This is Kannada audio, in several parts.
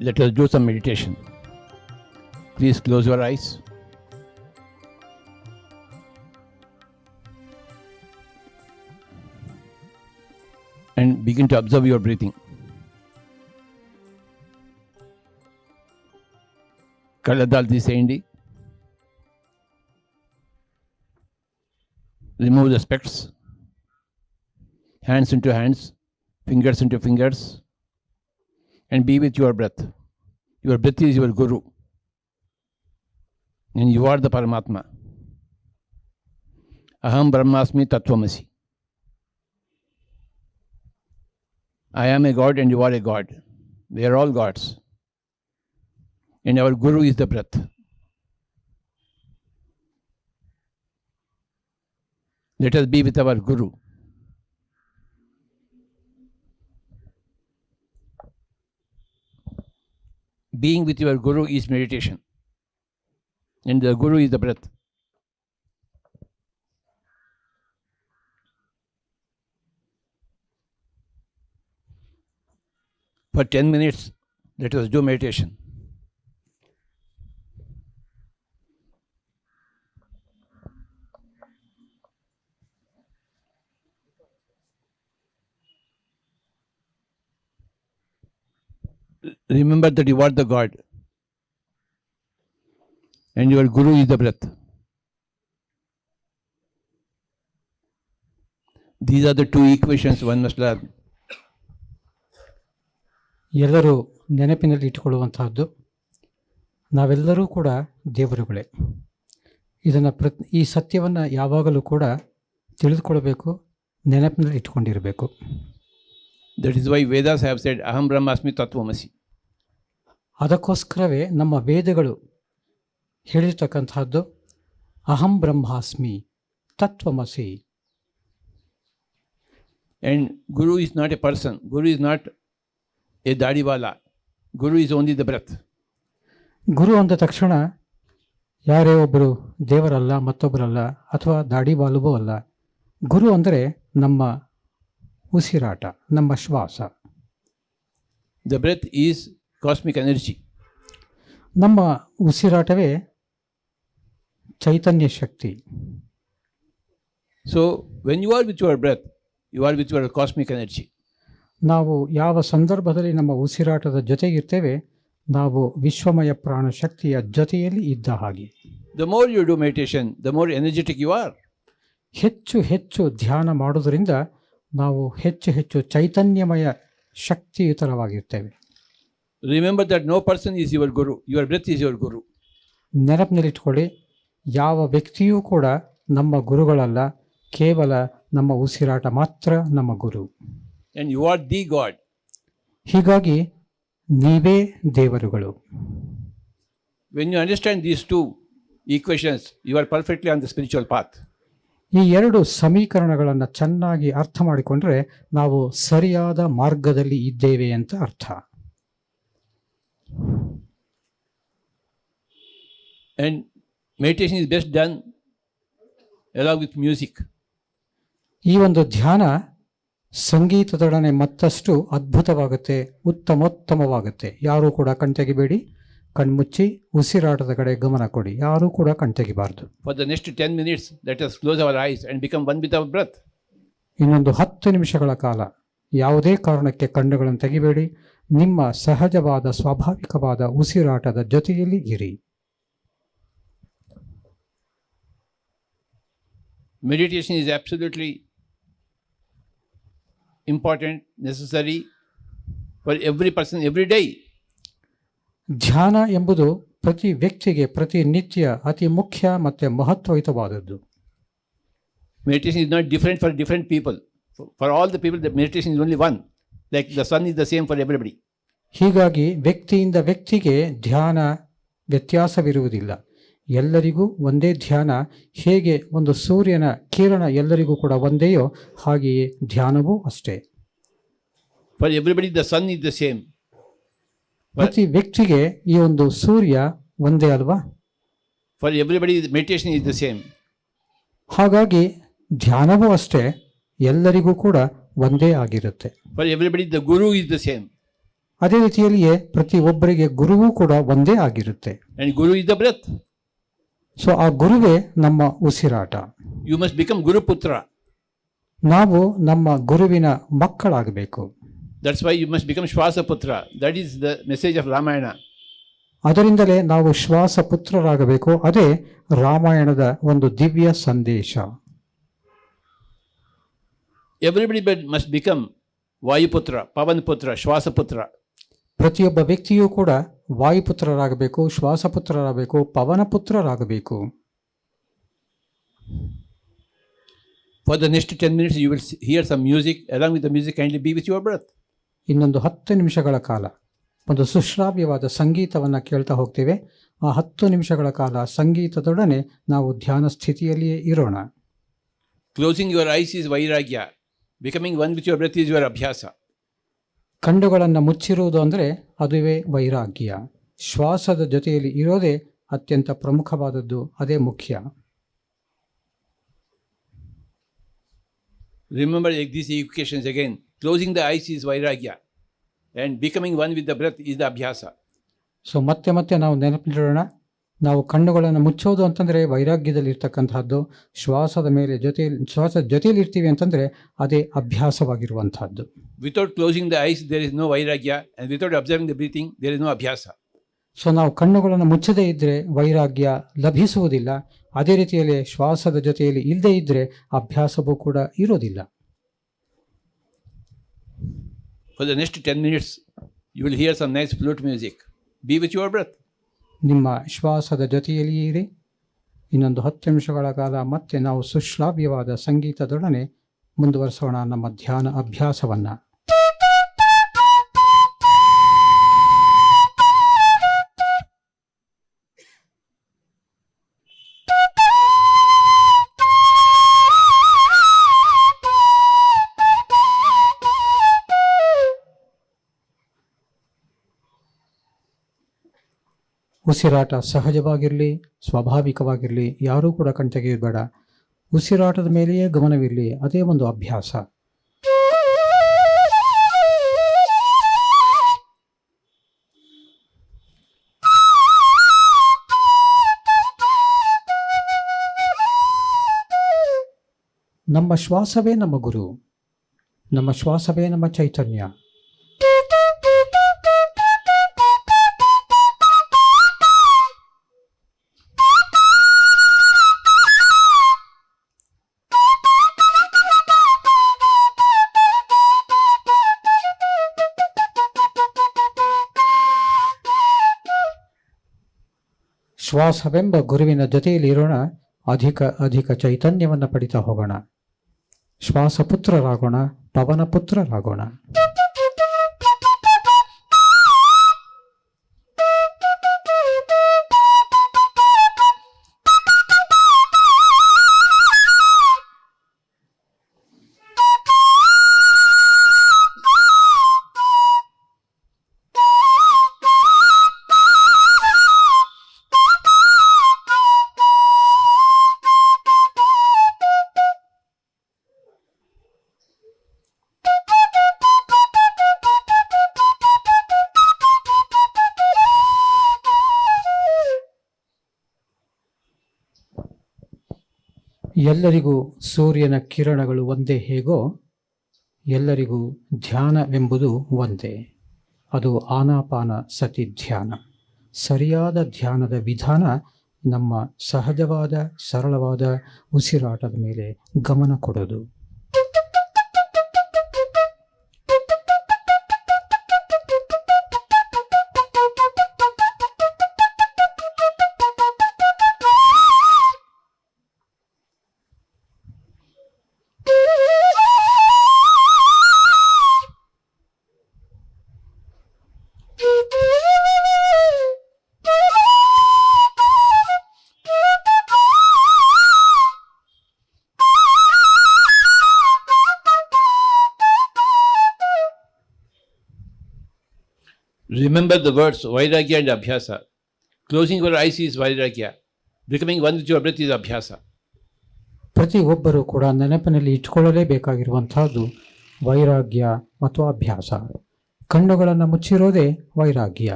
let us do some meditation. Please close your eyes. And begin to observe your breathing. కళ్ళద్దాలు తీసేయండి remove the specs hands into hands fingers into fingers and be with your breath. Your breath is your guru. And you are the Paramatma. Aham Brahmasmi Tattvamasi. I am a God and you are a God. We are all gods. And our guru is the breath. Let us be with our guru. Being with your guru is meditation. And the guru is the breath. For 10 minutes let us do meditation remember that you are the God and your Guru is the breath. These are the two equations one must learn. ಎಲ್ಲರೂ ನೆನಪಿನಲ್ಲಿ ಇಟ್ಟುಕೊಳ್ಳುವಂತಹದ್ದು ನಾವೆಲ್ಲರೂ ಕೂಡ ದೇವರುಗಳೇ ಇದನ್ನು ಪ್ರ ಈ ಸತ್ಯವನ್ನು ಯಾವಾಗಲೂ ಕೂಡ ತಿಳಿದುಕೊಳ್ಬೇಕು ನೆನಪಿನಲ್ಲಿ ಇಟ್ಕೊಂಡಿರಬೇಕು That is why Vedas have said Aham Brahmasmi Tattvamasi. ಅದಕ್ಕೋಸ್ಕರವೇ ನಮ್ಮ ವೇದಗಳು ಹೇಳಿರ್ತಕ್ಕಂತಹದ್ದು ಅಹಂ ಬ್ರಹ್ಮಾಸ್ಮಿ ತತ್ವಮಸಿ. And guru is not a person guru is not a ದಾಡಿವಾಲ guru is only the breath ಗುರು ಅಂದ ತಕ್ಷಣ ಯಾರೇ ಒಬ್ಬರು ದೇವರಲ್ಲ ಮತ್ತೊಬ್ಬರಲ್ಲ ಅಥವಾ ದಾಡಿ ಬಾಲುವೂ ಅಲ್ಲ. ಗುರು ಅಂದರೆ ನಮ್ಮ ಉಸಿರಾಟ ನಮ್ಮ ಶ್ವಾಸ. The breath is cosmic energy. ನಮ್ಮ ಉಸಿರಾಟವೇ ಚೈತನ್ಯ ಶಕ್ತಿ. So when you are with your breath you are with your cosmic energy ನಾವು ಯಾವ ಸಂದರ್ಭದಲ್ಲಿ ನಮ್ಮ ಉಸಿರಾಟದ ಜೊತೆಗಿರ್ತೇವೆ ನಾವು ವಿಶ್ವಮಯ ಪ್ರಾಣ ಶಕ್ತಿಯ ಜೊತೆಯಲ್ಲಿ ಇದ್ದ ಹಾಗೆ. The more you do meditation the more energetic you are ಹೆಚ್ಚು ಹೆಚ್ಚು ಧ್ಯಾನ ಮಾಡೋದರಿಂದ ನಾವು ಹೆಚ್ಚು ಹೆಚ್ಚು ಚೈತನ್ಯಮಯ ಶಕ್ತಿಯುತರವಾಗಿರ್ತೇವೆ. Remember that no person is your guru your breath is your guru ನೆನಪಿನಲ್ಲಿಟ್ಕೊಳ್ಳಿ ಯಾವ ವ್ಯಕ್ತಿಯೂ ಕೂಡ ನಮ್ಮ ಗುರುಗಳಲ್ಲ ಕೇವಲ ನಮ್ಮ ಉಸಿರಾಟ ಮಾತ್ರ ನಮ್ಮ ಗುರು. ಯು ಆರ್ ದಿ ಗಾಡ್ ಹೀಗಾಗಿ ನೀವೇ ದೇವರುಗಳು. When you understand these two equations you are perfectly on the spiritual path ಈ ಎರಡು ಸಮೀಕರಣಗಳನ್ನು ಚೆನ್ನಾಗಿ ಅರ್ಥ ಮಾಡಿಕೊಂಡ್ರೆ ನಾವು ಸರಿಯಾದ ಮಾರ್ಗದಲ್ಲಿ ಇದ್ದೇವೆ ಅಂತ ಅರ್ಥ. And meditation is best done along with music. ಈ ಒಂದು ಧ್ಯಾನ ಸಂಗೀತದೊಡನೆ ಮತ್ತಷ್ಟು ಅದ್ಭುತವಾಗುತ್ತೆ ಉತ್ತಮೋತ್ತಮವಾಗುತ್ತೆ. ಯಾರೂ ಕೂಡ ಕಣ್ತೆಗಿಬೇಡಿ ಕಣ್ಮುಚ್ಚಿ ಉಸಿರಾಟದ ಕಡೆ ಗಮನ ಕೊಡಿ. ಯಾರೂ ಕೂಡ ಕಣ್ತೆಗಿಬಾರ್ದು For the next 10 minutes, let us close our eyes and become one with our breath. ಇನ್ನೊಂದು ಹತ್ತು ನಿಮಿಷಗಳ ಕಾಲ. ಯಾವುದೇ ಕಾರಣಕ್ಕೆ ಕಣ್ಣುಗಳನ್ನು ತೆಗಿಬೇಡಿ. ನಿಮ್ಮ ಸಹಜವಾದ ಸ್ವಾಭಾವಿಕವಾದ ಉಸಿರಾಟದ ಜೊತೆಯಲ್ಲಿ ಇರಿ. Meditation is absolutely important, necessary for every person every day. ಧ್ಯಾನ ಎಂಬುದು ಪ್ರತಿ ವ್ಯಕ್ತಿಗೆ ಪ್ರತಿನಿತ್ಯ ಅತಿ ಮುಖ್ಯ ಮತ್ತು ಮಹತ್ವಯುತವಾದದ್ದು Meditation is not different for different people. For, for all the people, the meditation is only one. Like the sun is the same for everybody. ಹೀಗಾಗಿ ವ್ಯಕ್ತಿಯಿಂದ ವ್ಯಕ್ತಿಗೆ ಧ್ಯಾನ ವ್ಯತ್ಯಾಸವಿರುವುದಿಲ್ಲ ಎಲ್ಲರಿಗೂ ಒಂದೇ ಧ್ಯಾನ. ಹೇಗೆ ಒಂದು ಸೂರ್ಯನ ಕಿರಣ ಎಲ್ಲರಿಗೂ ಕೂಡ ಒಂದೆಯೋ ಹಾಗೆಯೇ ಧ್ಯಾನವೂ ಅಷ್ಟೇ. For everybody the sun is the same ಪ್ರತಿ ವ್ಯಕ್ತಿಗೆ ಈ ಒಂದು ಸೂರ್ಯ ಒಂದೇ ಅಲ್ವಾ? For everybody meditation is the same. ಹಾಗಾಗಿ ಧ್ಯಾನವೂ ಅಷ್ಟೇ ಎಲ್ಲರಿಗೂ ಕೂಡ ಒಂದೇ ಆಗಿರುತ್ತೆ. For everybody the guru is the same ಅದೇ ರೀತಿಯಲ್ಲಿಯೇ ಪ್ರತಿ ಒಬ್ಬರಿಗೆ ಗುರುವೂ ಕೂಡ ಒಂದೇ ಆಗಿರುತ್ತೆ. And guru is the breath. So ಆ ಗುರುವೇ ನಮ್ಮ ಉಸಿರಾಟ. ಯು ಮಸ್ಟ್ ಬಿಕಮ್ ಗುರುಪುತ್ರ ನಾವು ನಮ್ಮ ಗುರುವಿನ ಮಕ್ಕಳಾಗಬೇಕು. That's why you must become shwasaputra that is the message of Ramayana ಅದರಿಂದಲೇ ನಾವು ಶ್ವಾಸಪುತ್ರರಾಗಬೇಕು ಅದೇ ರಾಮಾಯಣದ ಒಂದು ದಿವ್ಯ ಸಂದೇಶ. ಎವ್ರಿಬಡಿ ಬಟ್ ಮಸ್ಟ್ ಬಿಕಮ್ ವಾಯುಪುತ್ರ ಪವನ್ ಪುತ್ರ ಶ್ವಾಸಪುತ್ರ ಪ್ರತಿಯೊಬ್ಬ ವ್ಯಕ್ತಿಯೂ ಕೂಡ ವಾಯುಪುತ್ರರಾಗಬೇಕು ಶ್ವಾಸಪುತ್ರರಾಗಬೇಕು ಪವನಪುತ್ರರಾಗಬೇಕು. For the next ten minutes you will hear some music along with music kindly be with your breath ಇನ್ನೊಂದು ಹತ್ತು ನಿಮಿಷಗಳ ಕಾಲ. ಒಂದು ಸುಶ್ರಾವ್ಯವಾದ ಸಂಗೀತವನ್ನು ಕೇಳ್ತಾ ಹೋಗ್ತೇವೆ. ಆ ಹತ್ತು ನಿಮಿಷಗಳ ಕಾಲ ಸಂಗೀತದೊಡನೆ ನಾವು ಧ್ಯಾನ ಸ್ಥಿತಿಯಲ್ಲಿಯೇ ಇರೋಣ. Closing your eyes is vairagya becoming one with your breath is your abhyasa ಕಣ್ಣುಗಳನ್ನು ಮುಚ್ಚಿರುವುದು ಅಂದರೆ ಅದುವೇ ವೈರಾಗ್ಯ. ಶ್ವಾಸದ ಜೊತೆಯಲ್ಲಿ ಇರೋದೇ ಅತ್ಯಂತ ಪ್ರಮುಖವಾದದ್ದು ಅದೇ ಮುಖ್ಯ. Remember this equations again closing the eyes is vairagya and becoming one with the breath is the abhyasa so ಮತ್ತೆ ಮತ್ತೆ ನಾವು ನೆನಪಿಡೋಣ ನಾವು ಕಣ್ಣುಗಳನ್ನು ಮುಚ್ಚೋದು ಅಂತಂದರೆ ವೈರಾಗ್ಯದಲ್ಲಿರ್ತಕ್ಕಂತಹದ್ದು ಶ್ವಾಸದ ಮೇಲೆ ಜೊತೆಯಲ್ಲಿ ಶ್ವಾಸ ಜೊತೆಯಲ್ಲಿ ಇರ್ತೀವಿ ಅಂತಂದರೆ ಅದೇ ಅಭ್ಯಾಸವಾಗಿರುವಂತಹದ್ದು. Without closing the eyes there is no vairagya. Without observing the breathing there is no abhyasa. So ನಾವು ಕಣ್ಣುಗಳನ್ನು ಮುಚ್ಚದೇ ಇದ್ದರೆ ವೈರಾಗ್ಯ ಲಭಿಸುವುದಿಲ್ಲ. ಅದೇ ರೀತಿಯಲ್ಲಿ ಶ್ವಾಸದ ಜೊತೆಯಲ್ಲಿ ಇಲ್ಲದೇ ಇದ್ದರೆ ಅಭ್ಯಾಸವೂ ಕೂಡ ಇರೋದಿಲ್ಲ. For the next ten minutes you will hear some nice flute music be with your breath ನಿಮ್ಮ ಶ್ವಾಸದ ಜೊತೆಯಲ್ಲಿಯೇ ಇರಿ. ಇನ್ನೊಂದು ಹತ್ತು ನಿಮಿಷಗಳ ಕಾಲ ಮತ್ತೆ ನಾವು ಸುಶ್ಲಾಭ್ಯವಾದ ಸಂಗೀತದೊಡನೆ ಮುಂದುವರಿಸೋಣ ನಮ್ಮ ಧ್ಯಾನ ಅಭ್ಯಾಸವನ್ನು. ಉಸಿರಾಟ ಸಹಜವಾಗಿರಲಿ, ಸ್ವಾಭಾವಿಕವಾಗಿರಲಿ, ಯಾರೂ ಕೂಡ ಕಣ್ತೆಗೆಯಬೇಡ ಉಸಿರಾಟದ ಮೇಲೆಯೇ ಗಮನವಿರಲಿ, ಅದೇ ಒಂದು ಅಭ್ಯಾಸ. ನಮ್ಮ ಶ್ವಾಸವೇ ನಮ್ಮ ಗುರು. ನಮ್ಮ ಶ್ವಾಸವೇ ನಮ್ಮ ಚೈತನ್ಯ. ಶ್ವಾಸವೆಂಬ ಗುರುವಿನ ಜೊತೆಯಲ್ಲಿ ಇರೋಣ. ಅಧಿಕ ಅಧಿಕ ಚೈತನ್ಯವನ್ನು ಪಡಿತಾ ಹೋಗೋಣ. ಶ್ವಾಸಪುತ್ರರಾಗೋಣ ಪವನ ಎಲ್ಲರಿಗೂ ಸೂರ್ಯನ ಕಿರಣಗಳು ಒಂದೇ ಹೇಗೋ ಎಲ್ಲರಿಗೂ ಧ್ಯಾನವೆಂಬುದು ಒಂದೇ. ಅದು ಆನಾಪಾನ ಸತಿ ಧ್ಯಾನ. ಸರಿಯಾದ ಧ್ಯಾನದ ವಿಧಾನ ನಮ್ಮ ಸಹಜವಾದ ಸರಳವಾದ ಉಸಿರಾಟದ ಮೇಲೆ ಗಮನ ಕೊಡೋದು. Remember the words vairagya and abhyasa closing your eyes is vairagya becoming ಒಂದು ಜೋ ಬ್ರೆತ್ ಇಸ್ ಅಭ್ಯಾಸ ಪ್ರತಿ ಒಬ್ಬರು ಕೂಡ ನೆನಪಿನಲ್ಲಿ ಇಟ್ಕೊಳ್ಳಲೇಬೇಕಾಗಿರುವಂಥದ್ದು ವೈರಾಗ್ಯ ಮತ್ತು ಅಭ್ಯಾಸ. ಕಣ್ಣುಗಳನ್ನು ಮುಚ್ಚಿರೋದೇ ವೈರಾಗ್ಯ.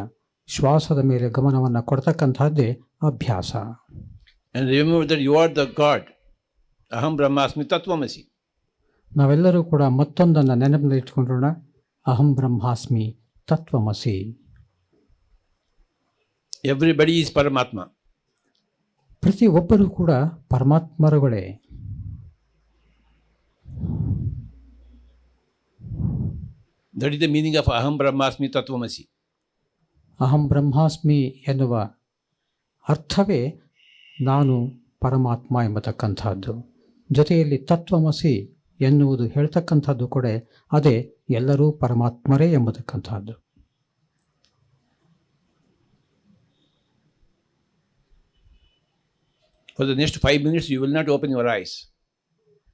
ಶ್ವಾಸದ ಮೇಲೆ ಗಮನವನ್ನು ಕೊಡ್ತಕ್ಕಂಥದ್ದೇ ಅಭ್ಯಾಸ. And remember that you are the god ಅಹಂ ಬ್ರಹ್ಮಾಸ್ಮಿ ತತ್ವಮಸಿ ನಾವೆಲ್ಲರೂ ಕೂಡ ಮತ್ತೊಂದನ್ನು ನೆನಪಿನಲ್ಲಿ ಇಟ್ಕೊಂಡ್ರೋಣ ಅಹಂ ಬ್ರಹ್ಮಾಸ್ಮಿ ತತ್ವಮಸಿ. ಎವ್ರಿಬಡಿ ಈಸ್ ಪರಮಾತ್ಮ ಪ್ರತಿ ಒಬ್ಬರೂ ಕೂಡ ಪರಮಾತ್ಮರುಗಳೇ. That is the meaning of ಅಹಂ ಬ್ರಹ್ಮಾಸ್ಮಿ ತತ್ವಮಸಿ ಅಹಂ ಬ್ರಹ್ಮಾಸ್ಮಿ ಎನ್ನುವ ಅರ್ಥವೇ ನಾನು ಪರಮಾತ್ಮ ಎಂಬತಕ್ಕಂಥದ್ದು. ಜೊತೆಯಲ್ಲಿ ತತ್ವಮಸಿ ಎನ್ನುವುದು ಹೇಳ್ತಕ್ಕಂಥದ್ದು ಕೂಡ ಅದೇ ಎಲ್ಲರೂ ಪರಮಾತ್ಮರೇ ಎಂಬತಕ್ಕಂಥದ್ದು For the next 5 minutes, you will not open your eyes.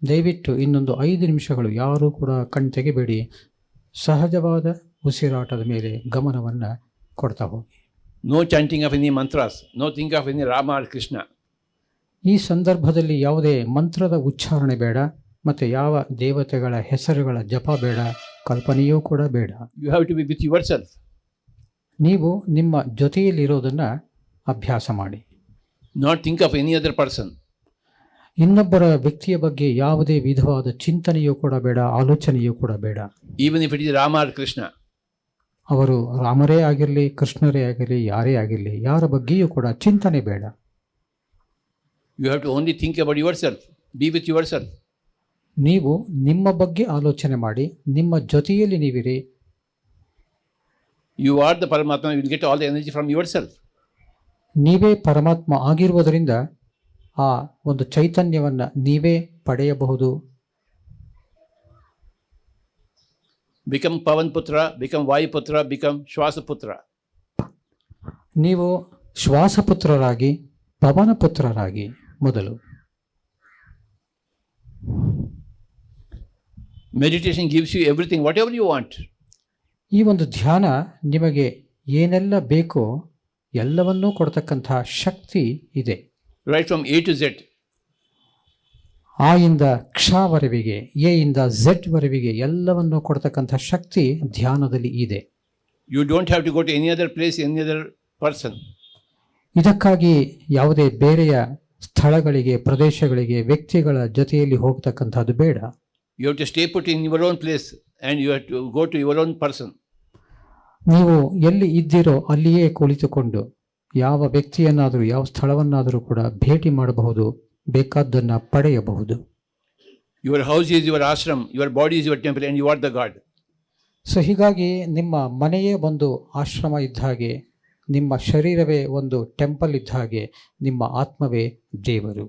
ದಯವಿಟ್ಟು ಇನ್ನೊಂದು ಐದು ನಿಮಿಷಗಳು ಯಾರೂ ಕೂಡ ಕಣ್ ತೆಗೆಬೇಡಿ. ಸಹಜವಾದ ಉಸಿರಾಟದ ಮೇಲೆ ಗಮನವನ್ನು ಕೊಡ್ತಾ ಹೋಗಿ. No chanting of any mantras no think of any Rama or Krishna ಈ ಸಂದರ್ಭದಲ್ಲಿ ಯಾವುದೇ ಮಂತ್ರದ ಉಚ್ಚಾರಣೆ ಬೇಡ ಮತ್ತು ಯಾವ ದೇವತೆಗಳ ಹೆಸರುಗಳ ಜಪ ಬೇಡ ಕಲ್ಪನೆಯೂ ಕೂಡ ಬೇಡ. You have to be with your self ನೀವು ನಿಮ್ಮ ಜೊತೆಯಲ್ಲಿರೋದನ್ನು ಅಭ್ಯಾಸ ಮಾಡಿ. Not think of any other person ಇನ್ನೊಬ್ಬರ ವ್ಯಕ್ತಿಯ ಬಗ್ಗೆ ಯಾವುದೇ ವಿಧವಾದ ಚಿಂತನೆಯೂ ಕೂಡ ಬೇಡ ಆಲೋಚನೆಯೂ ಕೂಡ ಬೇಡ. Even if it is Rama or Krishna ಅವರು ರಾಮರೇ ಆಗಿರಲಿ ಕೃಷ್ಣರೇ ಆಗಿರಲಿ ಯಾರೇ ಆಗಿರಲಿ ಯಾರ ಬಗ್ಗೆಯೂ ಕೂಡ ಚಿಂತನೆ ಬೇಡ. You have to only think about yourself be with yourself ನೀವು ನಿಮ್ಮ ಬಗ್ಗೆ ಆಲೋಚನೆ ಮಾಡಿ ನಿಮ್ಮ ಜೊತೆಯಲ್ಲಿ ನೀವಿರಿ You are the Paramatma, you will get all the energy from self ನೀವೇ ಪರಮಾತ್ಮ ಆಗಿರುವುದರಿಂದ ಆ ಒಂದು ಚೈತನ್ಯವನ್ನು ನೀವೇ ಪಡೆಯಬಹುದು Become Pavan Putra, become Vayu Putra, become Shwasa Putra. ನೀವು ಶ್ವಾಸಪುತ್ರರಾಗಿ ಪವನಪುತ್ರರಾಗಿ ಮೊದಲು Meditation you everything whatever you want ಈ ಒಂದು ಧ್ಯಾನ ನಿಮಗೆ ಏನೆಲ್ಲ ಬೇಕೋ ಎಲ್ಲವನ್ನೂ ಕೊಡ್ತಕ್ಕಂತಹ ಶಕ್ತಿ ಇದೆ. Right from A to Z ಆ ಇಂದ ಕ್ಷವರೆವಿಗೆ ಎ ಇಂದ ಝೆಡ್ ವರೆವಿಗೆ ಎಲ್ಲವನ್ನೂ ಕೊಡ್ತಕ್ಕಂಥ ಶಕ್ತಿ ಧ್ಯಾನದಲ್ಲಿ ಇದೆ. You don't have to go to any other place any other person ಇದಕ್ಕಾಗಿ ಯಾವುದೇ ಬೇರೆಯ ಸ್ಥಳಗಳಿಗೆ ಪ್ರದೇಶಗಳಿಗೆ ವ್ಯಕ್ತಿಗಳ ಜೊತೆಯಲ್ಲಿ ಹೋಗ್ತಕ್ಕಂಥದ್ದು ಬೇಡ. You have to stay put in your own place and you have to go to your own person ನೀವು ಎಲ್ಲಿ ಇದ್ದೀರೋ ಅಲ್ಲಿಯೇ ಕುಳಿತುಕೊಂಡು ಯಾವ ವ್ಯಕ್ತಿಯನ್ನಾದರೂ ಯಾವ ಸ್ಥಳವನ್ನಾದರೂ ಕೂಡ ಭೇಟಿ ಮಾಡಬಹುದು ಬೇಕಾದ್ದನ್ನು ಪಡೆಯಬಹುದು. Your house is your ashram your body is your temple and you are the god so ಹೀಗಾಗಿ ನಿಮ್ಮ ಮನೆಯೇ ಒಂದು ಆಶ್ರಮ ಇದ್ದ ಹಾಗೆ ನಿಮ್ಮ ಶರೀರವೇ ಒಂದು ಟೆಂಪಲ್ ಇದ್ದ ಹಾಗೆ ನಿಮ್ಮ ಆತ್ಮವೇ ದೇವರು.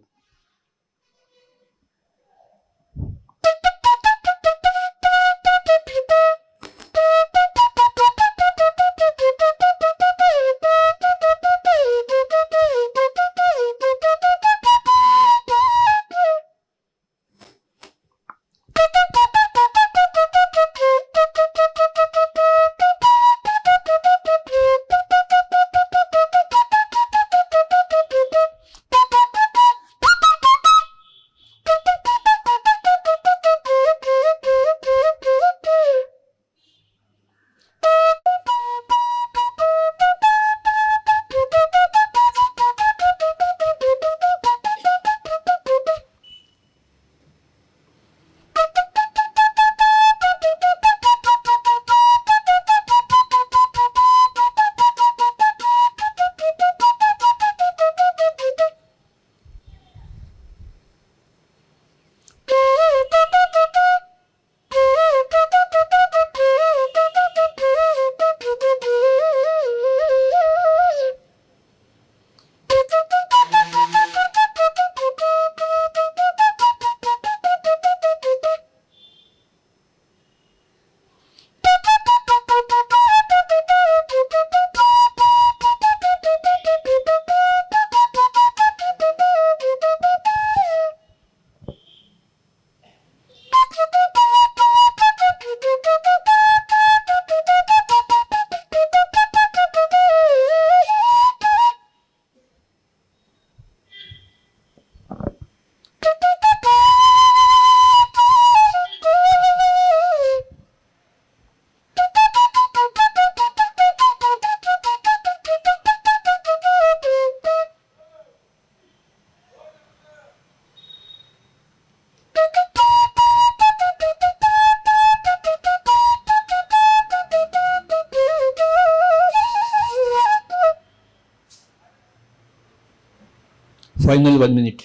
Final ಒನ್ ಮಿನಿಟ್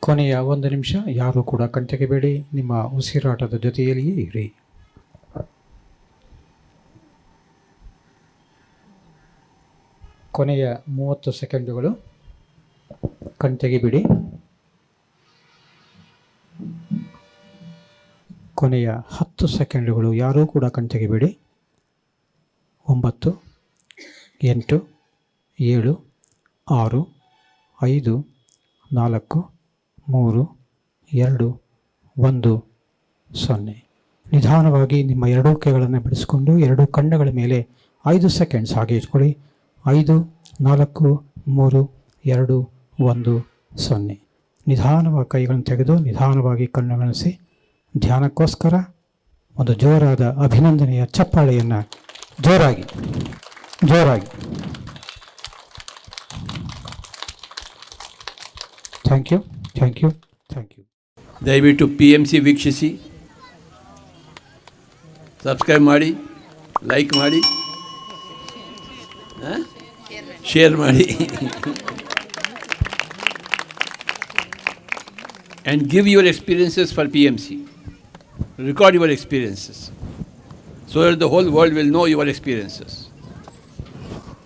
ಕೊನೆಯ ಒಂದು ನಿಮಿಷ. ಯಾರು ಕೂಡ ಕಣ್ತೆಗೆಬೇಡಿ ನಿಮ್ಮ ಉಸಿರಾಟದ ಜೊತೆಯಲ್ಲಿಯೇ ಇರಿ. ಕೊನೆಯ ಮೂವತ್ತು ಸೆಕೆಂಡುಗಳು. ಕಣ್ತೆಗೆಬಿಡಿ ಕೊನೆಯ ಹತ್ತು ಸೆಕೆಂಡುಗಳು. ಯಾರೂ ಕೂಡ ಕಣ್ತೆಗೆಬೇಡಿ ಒಂಬತ್ತು, ಎಂಟು, ಏಳು, ಆರು ಐದು, ನಾಲ್ಕು, ಮೂರು, ಎರಡು, ಒಂದು, ಸೊನ್ನೆ. ನಿಧಾನವಾಗಿ ನಿಮ್ಮ ಎರಡೂ ಕೈಗಳನ್ನು ಬಿಡಿಸಿಕೊಂಡು ಎರಡೂ ಕಣ್ಣುಗಳ ಮೇಲೆ ಐದು ಸೆಕೆಂಡ್ಸ್ ಹಾಗೆ ಇಟ್ಕೊಳ್ಳಿ. ಐದು, ನಾಲ್ಕು, ಮೂರು, ಎರಡು, ಒಂದು, ಸೊನ್ನೆ. ನಿಧಾನವಾಗಿ ಕೈಗಳನ್ನು ತೆಗೆದು ನಿಧಾನವಾಗಿ ಕಣ್ಣುಗಳಿಸಿ ಧ್ಯಾನಕ್ಕೋಸ್ಕರ ಒಂದು ಜೋರಾದ ಅಭಿನಂದನೆಯ ಚಪ್ಪಾಳೆಯನ್ನು ಜೋರಾಗಿ ಜೋರಾಗಿ thank you thank you thank you ದಯವಿಟ್ಟು ಪಿ ಎಂ ಸಿ ವೀಕ್ಷಿಸಿ. ಸಬ್ಸ್ಕ್ರೈಬ್ ಮಾಡಿ ಲೈಕ್ ಮಾಡಿ ಶೇರ್ ಮಾಡಿ. And give your experiences for P M C record your experiences so that the whole world will know your experiences